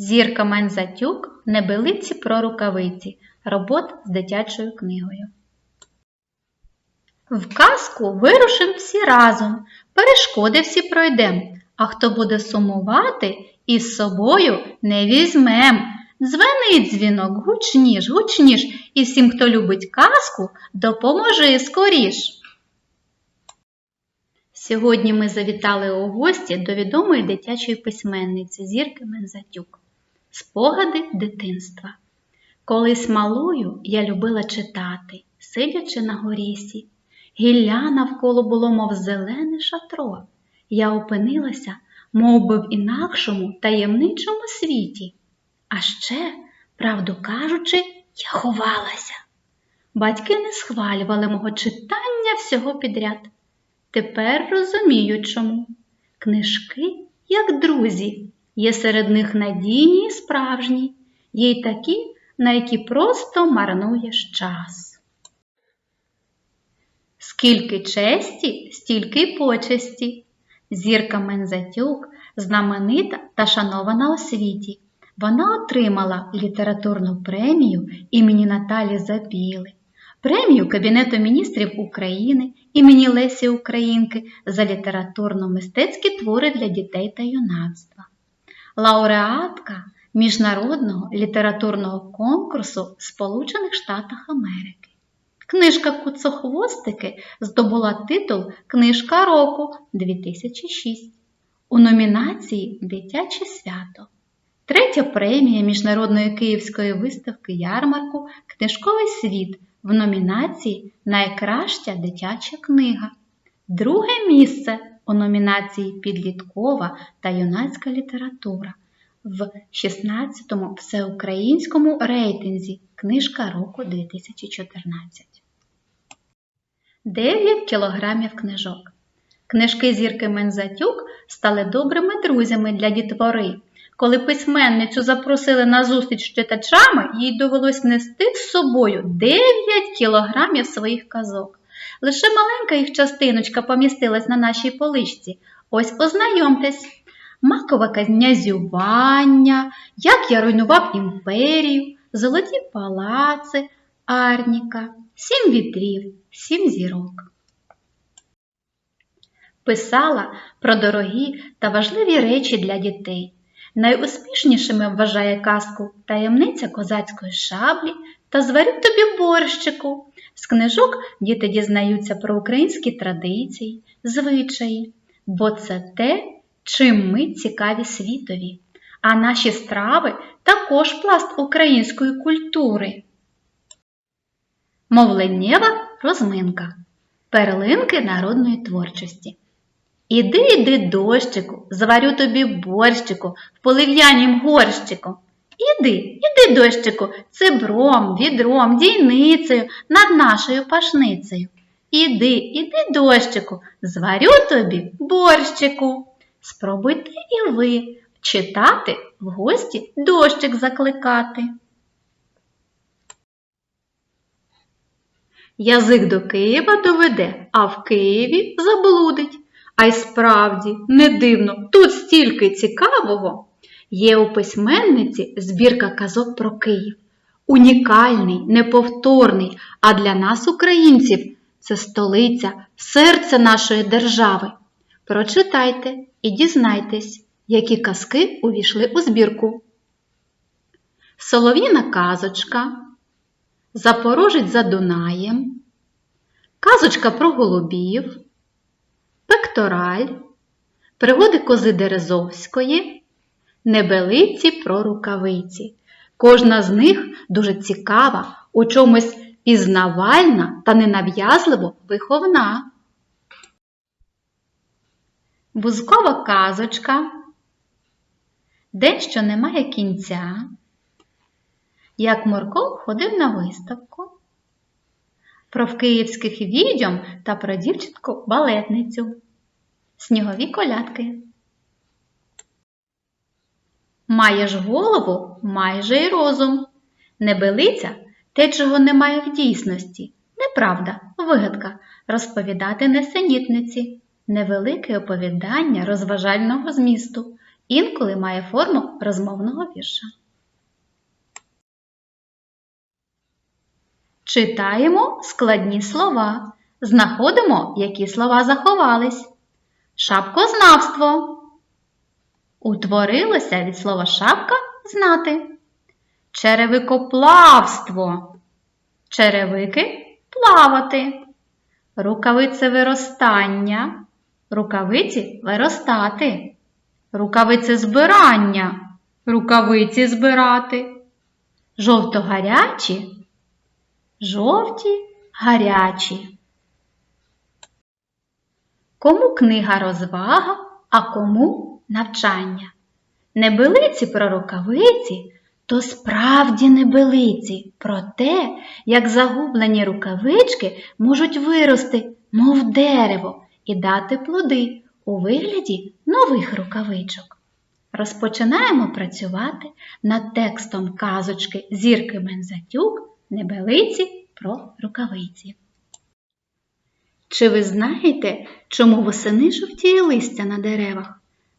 Зірка Мензатюк Небелиці про рукавиці. Робот з дитячою книгою. В казку вирушим всі разом, перешкоди всі пройдем, а хто буде сумувати, із собою не візьмем. Дзвенить дзвінок, гучніш, гучніш, і всім, хто любить казку, допоможи скоріш. Сьогодні ми завітали у гості до відомої дитячої письменниці Зірки Мензатюк. Спогади дитинства. Колись малою я любила читати, сидячи на горісі. Гілля навколо було, мов зелене шатро. Я опинилася, мов би в інакшому таємничому світі. А ще, правду кажучи, я ховалася. Батьки не схвалювали мого читання всього підряд. Тепер розумію чому. Книжки, як друзі, є серед них надійні і справжні, є й такі, на які просто марнуєш час. Скільки честі, стільки й почесті. Зірка Мензатюк знаменита та шанована у світі. Вона отримала літературну премію імені Наталі Забіли, премію Кабінету міністрів України імені Лесі Українки за літературно-мистецькі твори для дітей та юнацтва, лауреатка Міжнародного літературного конкурсу в Сполучених Штатах Америки. Книжка Куцохвостики здобула титул Книжка року 2006 у номінації Дитяче свято. Третя премія Міжнародної київської виставки ярмарку Книжковий світ в номінації Найкраща дитяча книга. Друге місце у номінації Підліткова та юнацька література в 16-му всеукраїнському рейтинзі Книжка року 2014. 9 кілограмів книжок. Книжки зірки Мензатюк стали добрими друзями для дітвори. Коли письменницю запросили на зустріч з читачами, їй довелось нести з собою 9 кілограмів своїх казок. Лише маленька їх частиночка помістилась на нашій поличці. Ось ознайомтесь. Макове князювання, як я руйнував імперію, золоті палаци, Арніка, сім вітрів, сім зірок. Писала про дорогі та важливі речі для дітей. Найуспішнішими вважає казку таємниця козацької шаблі та зварю тобі борщику. З книжок діти дізнаються про українські традиції, звичаї, бо це те, чим ми цікаві світові. А наші страви також пласт української культури. Мовленнєва розминка. Перлинки народної творчості. Іди, іди, дощику, зварю тобі борщику в полив'янім горщику. Іди, іди, дощику, цибром, відром, дійницею над нашою пашницею. Іди, іди, дощику, зварю тобі борщику. Спробуйте і ви читати в гості дощик закликати. Язик до Києва доведе, а в Києві заблудить. А й справді, не дивно, тут стільки цікавого. Є у письменниці збірка казок про Київ. Унікальний, неповторний, а для нас, українців, це столиця, серце нашої держави. Прочитайте і дізнайтесь, які казки увійшли у збірку. Солов'їна казочка, Запорожець за Дунаєм, Казочка про голубів, Пектораль, Пригоди кози Дерезовської, Небелиці про рукавиці. Кожна з них дуже цікава, у чомусь пізнавальна та ненав'язливо виховна. Бузкова казочка, День, що немає кінця, як Морко ходив на виставку, про вкиївських відьом та про дівчинку балетницю, снігові колядки. Маєш голову, майже й розум. Небелиця те, чого немає в дійсності. Неправда, вигадка, розповідати несенітниці, невелике оповідання розважального змісту. інколи має форму розмовного вірша. Читаємо складні слова. Знаходимо, які слова заховались. Шапкознавство. Утворилося від слова шапка знати. Черевикоплавство. Черевики плавати. Рукавице виростання. Рукавиці виростати. Рукавице збирання. Рукавиці збирати. Жовто-гарячі. Жовті гарячі. Кому книга розвага, а кому навчання. Небелиці про рукавиці то справді небелиці про те, як загублені рукавички можуть вирости, мов дерево, і дати плоди у вигляді нових рукавичок. Розпочинаємо працювати над текстом казочки Зірки Мензатюк Небелиці про рукавиці. Чи ви знаєте, чому восени жовтіє листя на деревах?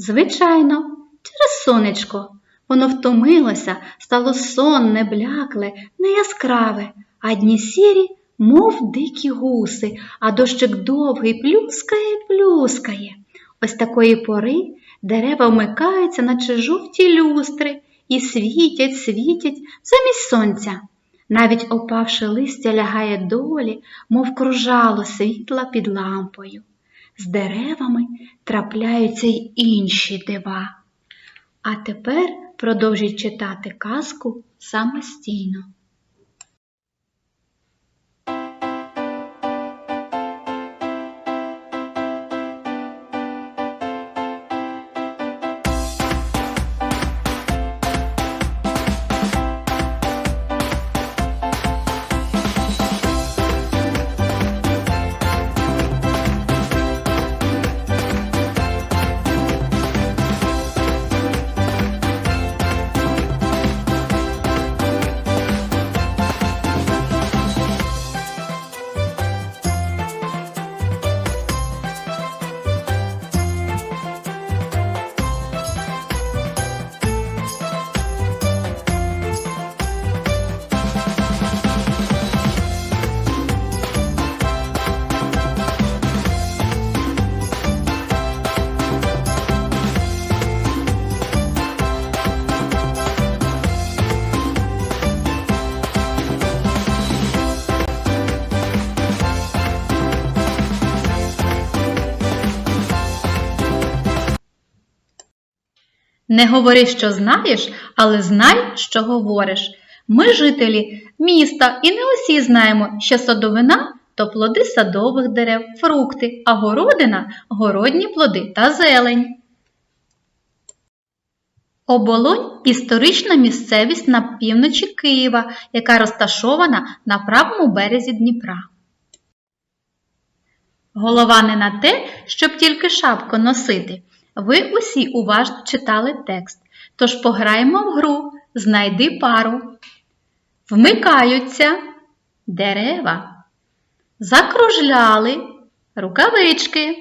Звичайно, через сонечко. Воно втомилося, стало сонне, блякле, неяскраве, а дні сірі, мов дикі гуси, а дощик довгий плюскає, плюскає. Ось такої пори дерева вмикаються, наче жовті люстри, і світять, світять замість сонця. Навіть опавши листя лягає долі, мов кружало світла під лампою. З деревами трапляються й інші дива. А тепер продовжіть читати казку самостійно. Не говори, що знаєш, але знай, що говориш. Ми жителі міста, і не усі знаємо, що садовина то плоди садових дерев, фрукти, а городина городні плоди та зелень. Оболонь історична місцевість на півночі Києва, яка розташована на правому березі Дніпра. Голова не на те, щоб тільки шапку носити. Ви усі уважно читали текст, тож пограємо в гру Знайди пару. Вмикаються дерева, закружляли рукавички,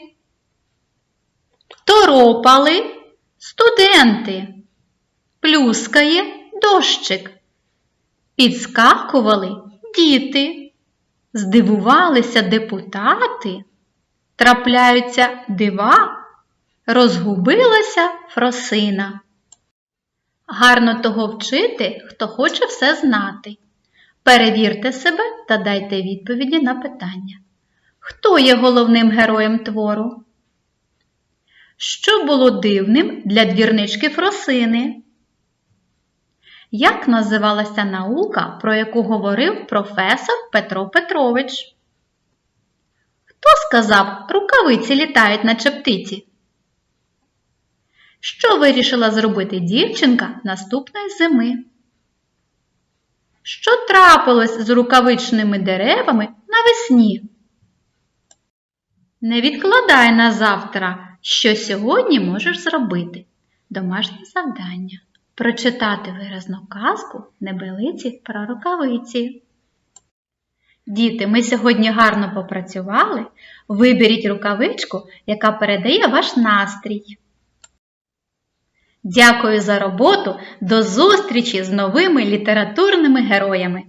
торопали студенти, плюскає дощик, підскакували діти, здивувалися депутати, трапляються дива. Розгубилася Фросина. Гарно того вчити, хто хоче все знати. Перевірте себе та дайте відповіді на питання. Хто є головним героєм твору? Що було дивним для двірнички Фросини? Як називалася наука, про яку говорив професор Петро Петрович? Хто сказав, рукавиці літають на чептиці? Що вирішила зробити дівчинка наступної зими? Що трапилось з рукавичними деревами навесні? Не відкладай на завтра, що сьогодні можеш зробити. Домашнє завдання. Прочитати виразну казку небелиці про рукавиці. Діти, ми сьогодні гарно попрацювали. Виберіть рукавичку, яка передає ваш настрій. Дякую за роботу. До зустрічі з новими літературними героями.